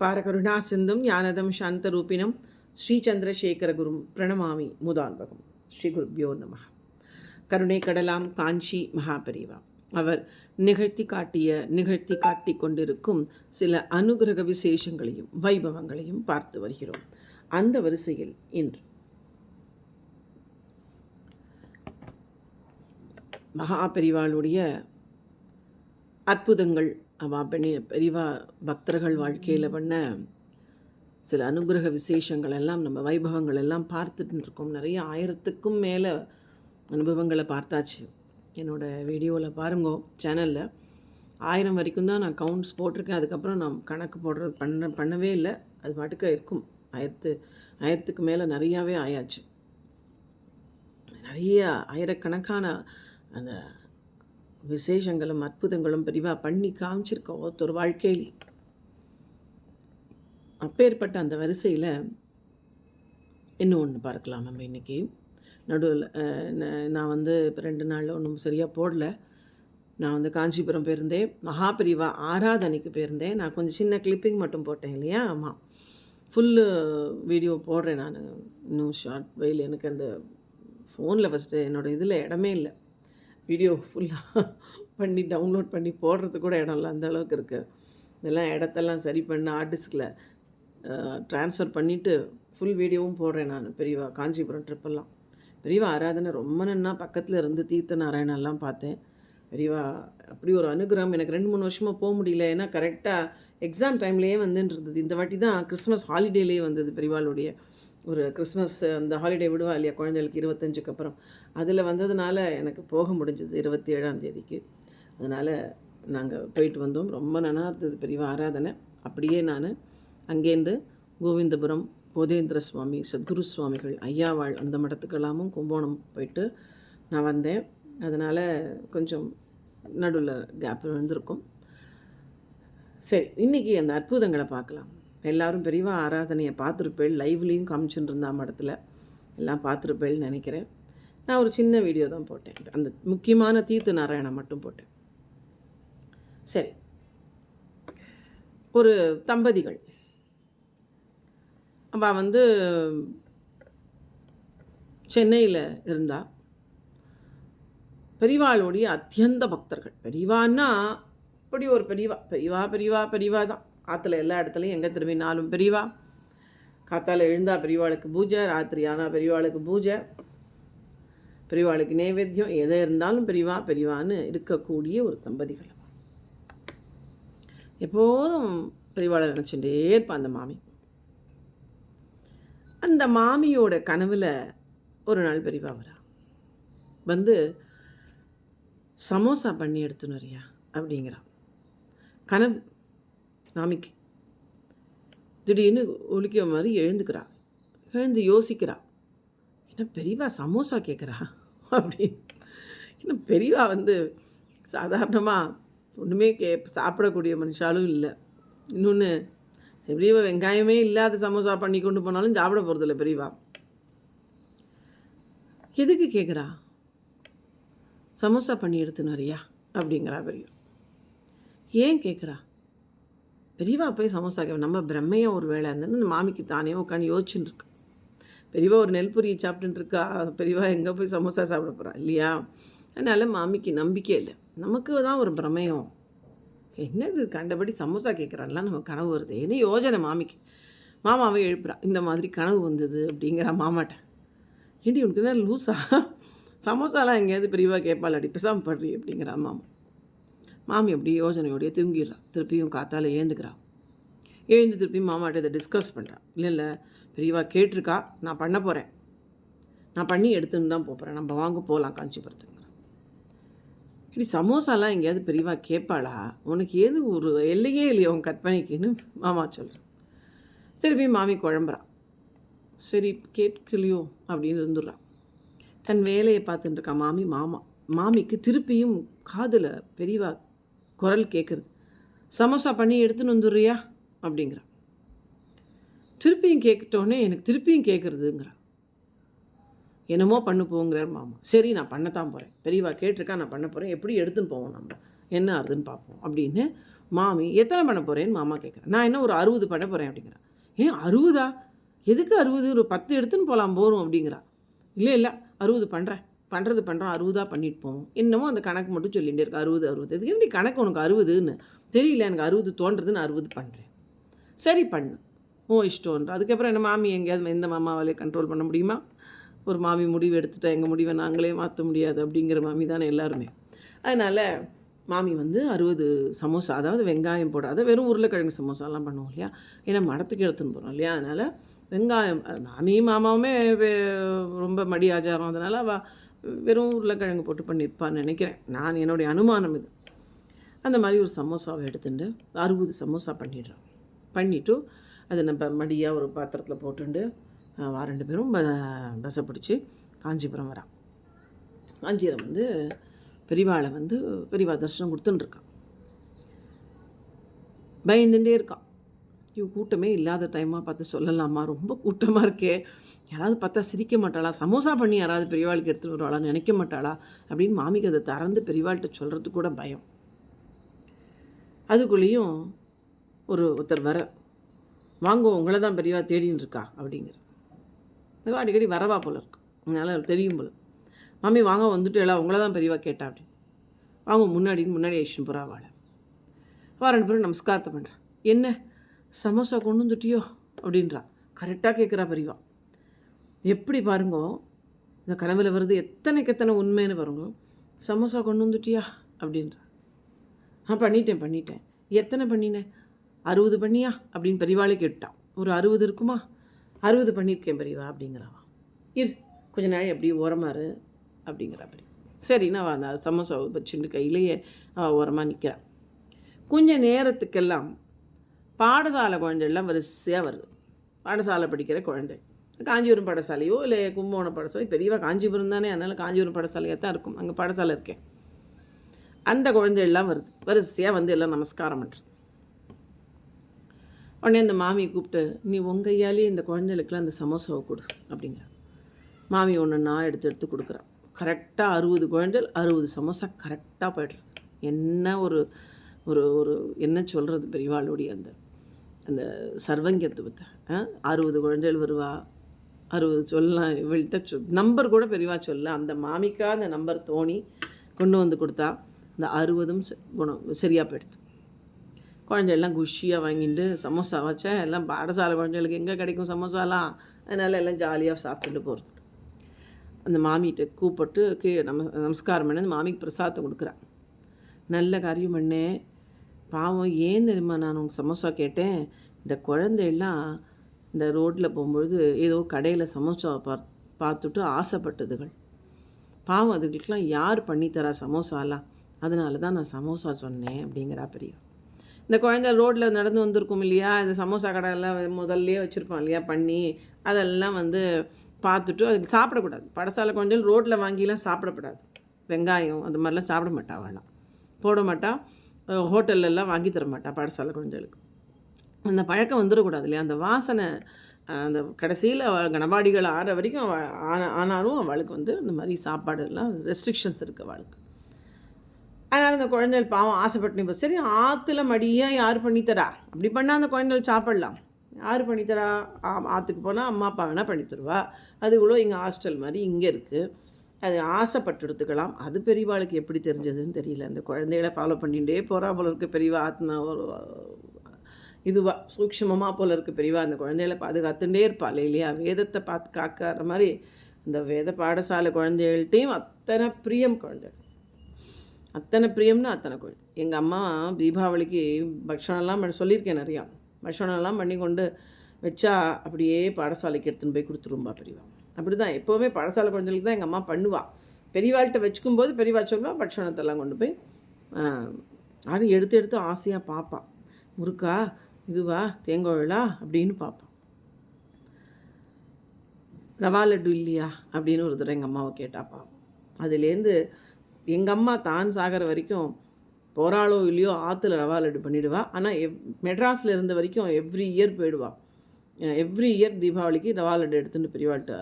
அபார கருணா சிந்தும் ஞானதம் சாந்த ரூபினம் ஸ்ரீ சந்திரசேகர குரும் பிரணமாமி முதான்பகம். ஸ்ரீ குருப்யோ நம கருணை கடலாம் காஞ்சி மகாபரிவா. அவர் நிகழ்த்தி காட்டிய நிகழ்த்தி காட்டி கொண்டிருக்கும் சில அனுகிரக விசேஷங்களையும் வைபவங்களையும் பார்த்து வருகிறோம். அந்த வரிசையில் இன்று. மகாபெரிவாளுடைய அற்புதங்கள் அவா பெண்ணி பெரிவா பக்தர்கள் வாழ்க்கையில் பண்ண சில அனுகிரக விசேஷங்கள் எல்லாம் நம்ம வைபவங்கள் எல்லாம் பார்த்துட்டு இருக்கோம் நிறைய ஆயிரத்துக்கும் மேலே அனுபவங்களை பார்த்தாச்சு. என்னோடய வீடியோவில் பாருங்கோ சேனலில். ஆயிரம் வரைக்கும் தான் நான் கவுண்ட்ஸ் போட்டிருக்கேன். அதுக்கப்புறம் நான் கணக்கு போடுறது பண்ண பண்ணவே இல்லை. அது பாட்டுக்கு இருக்கும். ஆயிரத்து ஆயிரத்துக்கு மேலே நிறையாவே ஆயாச்சு. நிறைய ஆயிரக்கணக்கான அந்த விசேஷங்களும் அற்புதங்களும் பெரிவா பண்ணி காமிச்சிருக்கோம் ஒருத்தர் வாழ்க்கையில். அப்பேற்பட்ட அந்த வரிசையில் இன்னும் ஒன்று பார்க்கலாம் நம்ம இன்றைக்கி நடுவில் நான் வந்து இப்போ ரெண்டு நாளில் ஒன்றும் சரியாக போடல. நான் வந்து காஞ்சிபுரம் போயிருந்தேன். மகாபிரிவா ஆராதனைக்கு போயிருந்தேன். நான் கொஞ்சம் சின்ன கிளிப்பிங் மட்டும் போட்டேன் இல்லையா? ஆமாம் ஃபுல்லு வீடியோ போடுறேன் நான். இன்னும் ஷார்ட் வெயில் எனக்கு அந்த ஃபோனில் ஃபஸ்ட்டு என்னோடய இதில் இடமே இல்லை. வீடியோ ஃபுல்லாக பண்ணி டவுன்லோட் பண்ணி போடுறது கூட இடம் இல்லை. அந்த அளவுக்கு இருக்குது இதெல்லாம் இடத்தெல்லாம் சரி பண்ண ஆர்டிஸ்டில் ட்ரான்ஸ்ஃபர் பண்ணிவிட்டு ஃபுல் வீடியோவும் போடுறேன் நான் பெரியவா. காஞ்சிபுரம் ட்ரிப்பெல்லாம் பெரியவா ஆராதனை ரொம்ப நன்னா பக்கத்தில் இருந்து தீர்த்த நாராயணெல்லாம் பார்த்தேன். அறிவா? அப்படி ஒரு அனுகிரகம் எனக்கு ரெண்டு மூணு வருஷமாக போக முடியல. ஏன்னா கரெக்டாக எக்ஸாம் டைம்லேயே வந்துட்டு இருந்தது. இந்த வாட்டி தான் கிறிஸ்மஸ் ஹாலிடேலேயே வந்தது பெரியவாளுடைய ஒரு கிறிஸ்மஸ் அந்த ஹாலிடே விடுவா இல்லையா குழந்தைகளுக்கு இருபத்தஞ்சுக்கு அப்புறம். அதில் வந்ததுனால எனக்கு போக முடிஞ்சது இருபத்தி ஏழாம் தேதிக்கு. அதனால் நாங்கள் போயிட்டு வந்தோம். ரொம்ப நல்லா இருந்தது பெரியவா ஆராதனை. அப்படியே நான் அங்கேருந்து கோவிந்தபுரம் போதேந்திர சுவாமி சத்குரு சுவாமிகள் ஐயாவாள் அந்த மடத்துக்கெல்லாமும் கும்போணம் போயிட்டு நான் வந்தேன். அதனால் கொஞ்சம் நடுவில் கேப் வந்திருக்கும் சரி இன்றைக்கி அந்த அற்புதங்களை பார்க்கலாம். எல்லோரும் பெரியவா ஆராதனையை பார்த்துருப்பேள் லைவ்லேயும் காமிச்சுட்டு இருந்தா மடத்தில். எல்லாம் பார்த்துருப்பேள்னு நினைக்கிறேன். நான் ஒரு சின்ன வீடியோ தான் போட்டேன். அந்த முக்கியமான தீர்த்த நாராயணம் மட்டும் போட்டேன். சரி. ஒரு தம்பதிகள். அவள் வந்து சென்னையில் இருந்தாள் பெரிவாளுடைய அத்தியந்த பக்தர்கள். பெரிவான்னா இப்படி ஒரு பெரியவா பெரியவா பெரியவா பெரியவா தான். ஆற்றுல எல்லா இடத்துலையும் எங்கே திரும்பினாலும் பெரியவா காத்தால் எழுந்தா பெரியவாளுக்கு பூஜை ராத்திரி ஆனால் பெரியவாளுக்கு பூஜை. பெரியவாளுக்கு நைவேத்தியம் எதை இருந்தாலும் பெரியவா பெரியவான்னு இருக்கக்கூடிய ஒரு தம்பதிகள். எப்போதும் பெரியவாளை நினச்சிட்டே இருப்பான் அந்த மாமி. அந்த மாமியோட கனவில் ஒரு நாள் பெரியவா வரா. வந்து சமோசா பண்ணி எடுத்துன்னு வரியா? அப்படிங்கிறா கனவு நாமிக்கு திடீர்னு ஒழிக்கிற மாதிரி எழுந்துக்கிறா. எழுந்து யோசிக்கிறா. என்ன பெரியவா சமோசா கேட்குறா அப்படின்னு. என்ன பெரியவா வந்து சாதாரணமாக ஒன்றுமே கே சாப்பிடக்கூடிய மனுஷாலும் இல்லை. இன்னொன்று பெரியவா வெங்காயமே இல்லாத சமோசா பண்ணி கொண்டு போனாலும் சாப்பிட போகிறதில்ல பெரியவா. எதுக்கு கேட்குறா சமோசா பண்ணி எடுத்துன்னு வரியா அப்படிங்கிறா பெரியவா ஏன் கேட்குறா பெரியவா போய் சமோசா கே நம்ம பிரம்மையாக ஒரு வேலை இருந்ததுன்னு மாமிக்கு தானே உட்காந்து யோசிச்சுட்டு இருக்கு பெரியவா ஒரு நெல்பொரியை சாப்பிட்டுட்டு இருக்கா பெரியவா எங்கே போய் சமோசா சாப்பிட போகிறா இல்லையா? அதனால் மாமிக்கு நம்பிக்கை இல்லை. நமக்கு தான் ஒரு பிரமயம். என்னது கண்டபடி சமோசா கேட்குறான்லாம் நம்ம கனவு வருது. என்ன யோஜனை மாமிக்கு? மாமாவை எழுப்புறா இந்த மாதிரி கனவு வந்தது அப்படிங்கிற மாமாட்ட. ஏண்டி உனக்கு என்ன லூஸா சமோசாலாம் எங்கேயாவது பிரிவாக கேட்பாள் அடி பிசாம படுறி அப்படிங்கிறா மாமா. மாமி அப்படி யோஜனையோடைய தூங்கிடுறா. திருப்பியும் காத்தால் ஏந்துக்கிறா. எழுந்து திருப்பியும் மாமாட்ட இதை டிஸ்கஸ் பண்ணுறான் இல்லை இல்லை பெரியவா கேட்டிருக்கா. நான் பண்ண போகிறேன் நான் பண்ணி எடுத்துன்னு தான் போகிறேன் நம்ம வாங்க போகலாம் காஞ்சிபுரத்துங்கிறான் இப்படி சமோசாலாம் எங்கேயாவது பெரியவா கேட்பாளா உனக்கு ஏது ஒரு எல்லையே இல்லையோ உன் கற்பனைக்குன்னு மாமா சொல்கிறான் சரி போய் மாமி குழம்புறா. சரி கேட்கலையோ அப்படின்னு இருந்துடுறான் தன் வேலையை பார்த்துட்டு இருக்கா மாமி மாமா. மாமிக்கு திருப்பியும் காதில் பெரியவா குரல் கேட்குறது சமோசா பண்ணி எடுத்துன்னு வந்துடுறியா? அப்படிங்கிறா. திருப்பியும் கேட்கிட்டோடனே எனக்கு திருப்பியும் கேட்குறதுங்கிறா என்னமோ பண்ணு போங்கிறார் மாமா. சரி நான் பண்ணத்தான் போகிறேன் பெரியவா கேட்டிருக்கா நான் பண்ண போகிறேன் எப்படி எடுத்துன்னு போவோம் நம்ம? என்ன ஆகுதுன்னு பார்ப்போம் அப்படின்னு மாமி எத்தனை பண்ண போகிறேன்னு மாமா கேட்குறேன் நான் என்ன ஒரு அறுபது பண்ண போகிறேன் அப்படிங்கிறேன் ஏன் அறுபதா? எதுக்கு அறுபது? ஒரு பத்து எடுத்துன்னு போகலாம் போகிறோம் அப்படிங்கிறா. இல்லை இல்லை. அறுபது பண்ணுறேன் பண்ணுறது பண்ணுறோம் அறுபதாக பண்ணிட்டு போவோம். இன்னமும் அந்த கணக்கு மட்டும் சொல்லிகிட்டே இருக்கு அறுபது அறுபது. எதுக்கு எப்படி கணக்கு உனக்கு அறுபதுன்னு? தெரியல எனக்கு அறுபது தோன்றதுன்னு அறுபது பண்ணுறேன் சரி பண்ணு. ஓ இஷ்டம்ன்ற அதுக்கப்புறம் என்ன மாமி எங்கேயாவது எந்த மாமாவாலே கண்ட்ரோல் பண்ண முடியுமா? ஒரு மாமி முடிவு எடுத்துட்டா எங்கள் முடிவை நாங்களே மாற்ற முடியாது அப்படிங்கிற மாமி தானே எல்லாருமே. அதனால் மாமி வந்து அறுபது சமோசா அதாவது வெங்காயம் போடாத வெறும் உருளைக்கிழங்கு சமோசாலாம் பண்ணுவோம் இல்லையா? ஏன்னா மடத்துக்கு எடுத்துன்னு போகிறோம் இல்லையா? அதனால் வெங்காயம் அது மாமியும் மாமாவுமே ரொம்ப மடி ஆச்சாரம். அதனால் அவள் வெறும் உருளைக்கிழங்கு போட்டு பண்ணியிருப்பான்னு நினைக்கிறேன். நான் என்னுடைய அனுமானம் இது. அந்த மாதிரி ஒரு சமோசாவை எடுத்துட்டு அறுபது சமோசா பண்ணிடுறோம் பண்ணிவிட்டு அதை நம்ம மடியாக ஒரு பாத்திரத்தில் போட்டுண்டு வா ரெண்டு பேரும் ப பஸ்ஸை பிடிச்சி காஞ்சிபுரம் வரான் காஞ்சிபுரம் வந்து பெரியவாளை வந்து பெரியவா தரிசனம் கொடுத்துட்டுருக்கான் பயந்துட்டே இருக்கான். ஐயோ கூட்டமே இல்லாத டைமாக பார்த்து சொல்லலாமா? ரொம்ப கூட்டமாக இருக்கே. யாராவது பார்த்தா சிரிக்க மாட்டாளா? சமோசா பண்ணி யாராவது பெரியவாளுக்கு எடுத்துகிட்டு வருவாளா நினைக்க மாட்டாளா? அப்படின்னு மாமிக்கு அதை திறந்து பெரியவாள்கிட்ட சொல்கிறது கூட பயம். அதுக்குள்ளேயும் ஒரு ஒருத்தர் வர வாங்கோ உங்களை தான் பெரியவா தேடின்னு இருக்கா? அப்படிங்கிற. அது அடிக்கடி வரவா போல இருக்கு. அதனால் தெரியும் போல. மாமி வாங்க வந்துட்டு எல்லாம் உங்களை தான் பெரியவா கேட்டா அப்படின்னு. வாங்க முன்னாடின்னு முன்னாடி ஐஷன் போகிறா வாழை வா ரெண்டு பேரும் நமஸ்காரத்தை பண்ணுறேன் என்ன? சமோசா கொண்டு வந்துட்டியோ அப்படின்றா. கரெக்டாக கேட்குறா பெரியவா எப்படி பாருங்கோ இந்த கனவில் வருது எத்தனைக்கு எத்தனை உண்மைன்னு பாருங்க. சமோசா கொண்டு வந்துட்டியா அப்படின்றா. ஆ பண்ணிட்டேன் பண்ணிட்டேன். எத்தனை பண்ணினேன் அறுபது பண்ணியா? அப்படின்னு பெரியவாளே கேட்டான் ஒரு அறுபது இருக்குமா? அறுபது பண்ணியிருக்கேன் பெரியவா அப்படிங்கிறவா இரு கொஞ்ச நாள் அப்படியே ஓரமாறு அப்படிங்கிறா பெரிய சரின்னு அவள் அந்த சமோசாவை வச்சுட்டு கையிலேயே அவள் ஓரமாக நிற்கிறான் கொஞ்ச நேரத்துக்கெல்லாம் பாடசாலை குழந்தைகள்லாம் வரிசையாக வருது. பாடசாலை படிக்கிற குழந்தை. காஞ்சிபுரம் பாடசாலையோ இல்லை கும்பகோணம் பாடசாலை பெரியவா காஞ்சிபுரம் தானே அதனால் காஞ்சிபுரம் பாடசாலையாக தான் இருக்கும். அங்கே பாடசாலை இருக்கேன் அந்த குழந்தைகள்லாம் வருது. வரிசையாக வந்து எல்லாம் நமஸ்காரம் பண்ணுறது உடனே அந்த மாமியை கூப்பிட்டு நீ உன் கையாலேயே இந்த குழந்தைகளுக்குலாம் அந்த சமோசாவை கொடு அப்படிங்கிற. மாமி ஒன்று நான் எடுத்து எடுத்து கொடுக்குறேன் கரெக்டாக அறுபது குழந்தைகள் அறுபது சமோசா கரெக்டாக போய்டுறது. என்ன ஒரு ஒரு ஒரு என்ன சொல்கிறது பெரியவாளுடைய அந்த அந்த சர்வங்கத்துவத்தை. அறுபது குழந்தைகள் வருவா. அறுபது சொல்லலாம் இவள்கிட்ட சொ நம்பர் கூட பெரியவா சொல்ல அந்த மாமிக்கா அந்த நம்பர் தோணி கொண்டு வந்து கொடுத்தா அந்த அறுபதும் குணம் சரியாக போயிடுது. குழந்தையெல்லாம் குஷியாக வாங்கிட்டு சமோசா வச்சேன் எல்லாம் பாடசாலை குழந்தைகளுக்கு எங்கே கிடைக்கும் சமோசாலாம்? அதனால் எல்லாம் ஜாலியாக சாப்பிட்டுட்டு போகிறது அந்த மாமிகிட்ட கூப்பிட்டு கீழே நம நமஸ்காரம் பண்ணி அந்த மாமிக்கு பிரசாதத்தை கொடுக்குறேன் நல்ல காரியம் பண்ணேன் பாவம் ஏன் தெரியுமா நான் உங்கள் சமோசா கேட்டேன்? இந்த குழந்தையெல்லாம் இந்த ரோட்டில் போகும்பொழுது ஏதோ கடையில் சமோசா பார் பார்த்துட்டு ஆசைப்பட்டதுகள். பாவம் அதுகளுக்கெல்லாம் யார் பண்ணித்தரா சமோசாலாம்? அதனால தான் நான் சமோசா சொன்னேன் அப்படிங்கிறா பெரிய இந்த குழந்தை ரோட்டில் நடந்து வந்திருக்கும் இல்லையா? இந்த சமோசா கடையெல்லாம் முதல்லையே வச்சுருப்போம் இல்லையா? பண்ணி அதெல்லாம் வந்து பார்த்துட்டு அதுக்கு சாப்பிடக்கூடாது. படசாலை குழந்தைகள் ரோட்டில் வாங்கிலாம் சாப்பிடக்கூடாது வெங்காயம் அந்த மாதிரிலாம் சாப்பிட மாட்டா வேணாம் போட மாட்டா. ஹோட்டல்லலாம் வாங்கி தர மாட்டா பாடசாலை குழந்தைகளுக்கு. அந்த பழக்கம் வந்துடக்கூடாது இல்லையா? அந்த வாசனை அந்த கடைசியில் அவள் கணபாடிகள் ஆற வரைக்கும் அவள் ஆன ஆனாலும் அவளுக்கு வந்து இந்த மாதிரி சாப்பாடுலாம் ரெஸ்ட்ரிக்ஷன்ஸ் இருக்குது அவளுக்கு. அதனால் அந்த குழந்தைகள் பாவம் ஆசைப்பட்டு இப்போ சரி ஆற்றுல மடியாக யார் பண்ணித்தரா அப்படி பண்ணால் அந்த குழந்தைகள் சாப்பிடலாம். யார் பண்ணித்தரா ஆ- ஆற்றுக்கு போனால் அம்மா அப்பா வேணால் பண்ணித்தருவா அது இவ்வளோ இங்கே ஹாஸ்டல் மாதிரி இங்கே இருக்குது அது ஆசைப்பட்டு எடுத்துக்கலாம் அது பெரியவாளுக்கு எப்படி தெரிஞ்சதுன்னு தெரியல. அந்த குழந்தைகளை ஃபாலோ பண்ணிகிட்டே போகிறா போல இருக்க பெரியவா. ஆத்மா ஒரு இதுவாக சூக்ஷமமாக போல இருக்க பெரியவா. அந்த குழந்தைகளை பாதுகாத்துட்டே இருப்பாள் இல்லையா? வேதத்தை பார்த்து காக்கிற மாதிரி அந்த வேத பாடசாலை குழந்தைகள்கிட்டையும் அத்தனை பிரியம் குழந்தை அத்தனை பிரியம்னு அத்தனை குழந்தை. எங்கள் அம்மா தீபாவளிக்கு பக்ஷணம்லாம் பண்ண சொல்லியிருக்கேன் நிறையா. பக்ஷணம்லாம் பண்ணி கொண்டு வச்சா அப்படியே பாடசாலைக்கு எடுத்துன்னு போய் கொடுத்துரும்பா பெரியவா. அப்படி தான் எப்போவுமே பழசால குழந்தைகளுக்கு தான் எங்கள் அம்மா பண்ணுவாள் பெரியவாள்கிட்ட வச்சுக்கும்போது பெரியவா சொல்வா பட்சணத்தெல்லாம் கொண்டு போய் ஆனால் எடுத்து எடுத்து ஆசையாக பார்ப்பான் முறுக்கா இதுவா தேங்கோழலா அப்படின்னு பார்ப்பான் ரவா லட்டு இல்லையா அப்படின்னு ஒரு தடவை எங்கள் அம்மாவை கேட்டாப்பா அதுலேருந்து எங்கள் அம்மா தான் சாகிற வரைக்கும் போராளோ இல்லையோ ஆற்றுல ரவா லட்டு பண்ணிவிடுவாள் ஆனால் எவ் மெட்ராஸில் இருந்த வரைக்கும் எவ்ரி இயர் போயிடுவா. எவ்ரி இயர் தீபாவளிக்கு ரவா லட்டு எடுத்துன்னு பெரியவாள்கிட்ட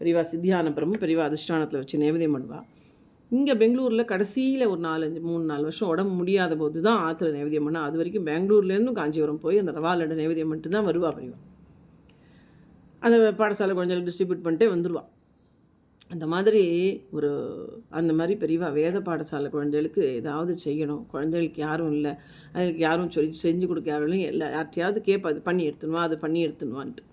பெரியவா சித்தியானப்புறமும் பெரியவா அதிஷ்டானத்தில் வச்சு நேவதியம் பண்ணுவாள் இங்கே பெங்களூரில் கடைசியில் ஒரு நாலஞ்சு மூணு நாலு வருஷம் உடம்பு முடியாத போது தான் ஆற்றுல நைவேத்தியம் பண்ணா. அது வரைக்கும் பெங்களூர்லேருந்து காஞ்சிபுரம் போய் அந்த ரவா லட்டு நைவேத்தியம் பண்ணிட்டு தான் வருவா பெரியவா அந்த பாடசாலை குழந்தைகளுக்கு டிஸ்ட்ரிபியூட் பண்ணிட்டே வந்துடுவா அந்த மாதிரி ஒரு அந்த மாதிரி பெரியவா வேத பாடசாலை குழந்தைகளுக்கு ஏதாவது செய்யணும். குழந்தைகளுக்கு யாரும் இல்லை. அதுக்கு யாரும் சொல்லி செஞ்சு கொடுக்க யாரும் இல்லை. எல்லா யார்ட்டையாவது கேட்பா அது பண்ணி எடுத்துணுவா அது பண்ணி எடுத்துனுவான்ட்டு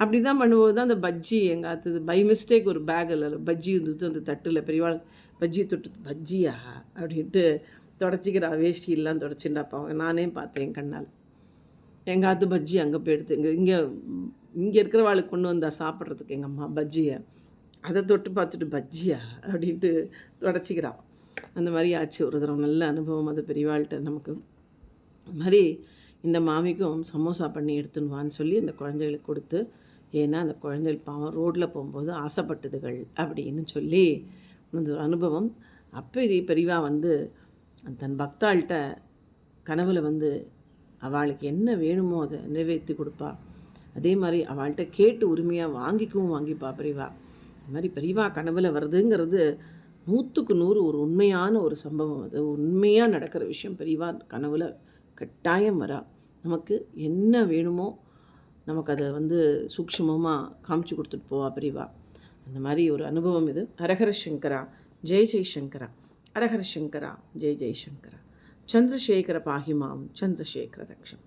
அப்படி தான் பண்ணும்போது தான் அந்த பஜ்ஜி எங்கள் அத்தது பை மிஸ்டேக் ஒரு பேக் இல்லை பஜ்ஜி இருந்தது அந்த தட்டில் பெரியவாள் பஜ்ஜி தொட்டு பஜ்ஜியா? அப்படின்ட்டு தொடச்சிக்கிறா வேஷ்டியெல்லாம் அப்போ நானே பார்த்தேன் என் கண்ணால். எங்கள் ஆத்து பஜ்ஜி அங்கே போய் இங்கே இங்கே இங்கே இருக்கிறவாளுக்கு கொண்டு வந்தா சாப்பிட்றதுக்கு எங்கள் அம்மா பஜ்ஜியை அதை தொட்டு பார்த்துட்டு பஜ்ஜியா? அப்படின்ட்டு தொடச்சிக்கிறான் அந்த மாதிரி ஆச்சு. ஒரு தடவை நல்ல அனுபவம் அது பெரியவாள்கிட்ட நமக்கு. அது மாதிரி இந்த மாமிக்கும் சமோசா பண்ணி எடுத்துன்னு வான்னு சொல்லி அந்த குழந்தைகளுக்கு கொடுத்து ஏன்னா அந்த குழந்தைகள் பாவம் ரோட்டில் போகும்போது ஆசைப்பட்டதுகள் அப்படின்னு சொல்லி அந்த ஒரு அனுபவம். அப்போ பெரிவா வந்து தன் பக்தாள்கிட்ட கனவுல வந்து அவளுக்கு என்ன வேணுமோ அதை நிறைவேற்றி கொடுப்பா. அதே மாதிரி அவள்கிட்ட கேட்டு உரிமையாக வாங்கிக்கவும் வாங்கிப்பா பெரிவா. அது மாதிரி பெரிவா கனவுல வருதுங்கிறது நூற்றுக்கு நூறு ஒரு உண்மையான ஒரு சம்பவம். அது உண்மையாக நடக்கிற விஷயம் பெரிவா கனவுல கட்டாயம் வரா. நமக்கு என்ன வேணுமோ நமக்கு அதை வந்து சூக்ஷ்மமாக காமிச்சு கொடுத்துட்டு போவா பிரிவா. அந்த மாதிரி ஒரு அனுபவம் இது. ஹரஹர சங்கரா ஜெய் ஜெய்சங்கரா ஹரஹர சங்கரா ஜெய் ஜெய் சங்கரா. சந்திரசேகர பாகிமாம் சந்திரசேகர ரக்ஷம்.